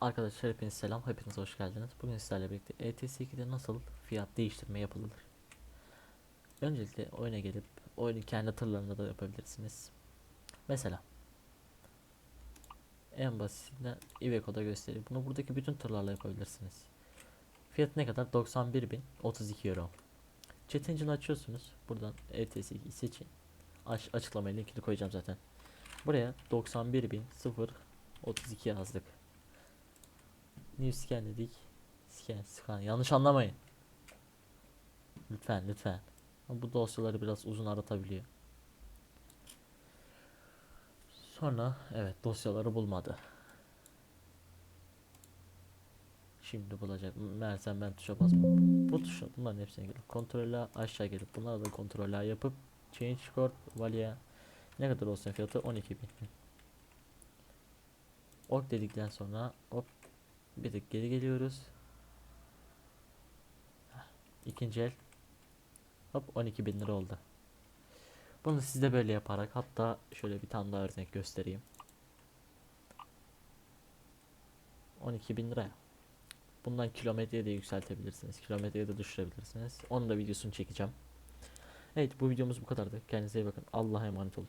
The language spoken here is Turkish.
Arkadaşlar hepiniz selam, hepiniz hoş geldiniz. Bugün sizlerle birlikte E ETS2'de nasıl fiyat değiştirme yapılır? Öncelikle oyuna gelip oyunu kendi tırlarında da yapabilirsiniz. Mesela en basitinden Iveco'da göstereyim. Bunu buradaki bütün tırlarla yapabilirsiniz. Fiyat ne kadar? 91.032 euro. Chat Engine açıyorsunuz. Buradan E ETS2 seçin. Aç, açıklamaya linkini koyacağım zaten. Buraya 91.032 yazdık. New scan dedik. Scan, scan. Yanlış anlamayın. Lütfen, lütfen. Bu dosyaları biraz uzun aratabiliyor. Sonra evet dosyaları bulmadı. Şimdi bulacak. Meğersem ben tuşa basmam. Bu tuşa bunların hepsine gelip kontrole aşağı gelip bunları da kontrole yapıp change code value ne kadar olsun fiyatı 12.000. Ok dedikten sonra hop bir tık geri geliyoruz. İkinci el. Hop 12 bin lira oldu. Bunu siz de böyle yaparak hatta şöyle bir tane daha örnek göstereyim. 12 bin lira. Bundan kilometreye de yükseltebilirsiniz. Kilometreye de düşürebilirsiniz. Onun da videosunu çekeceğim. Evet bu videomuz bu kadardı. Kendinize iyi bakın. Allah'a emanet olun.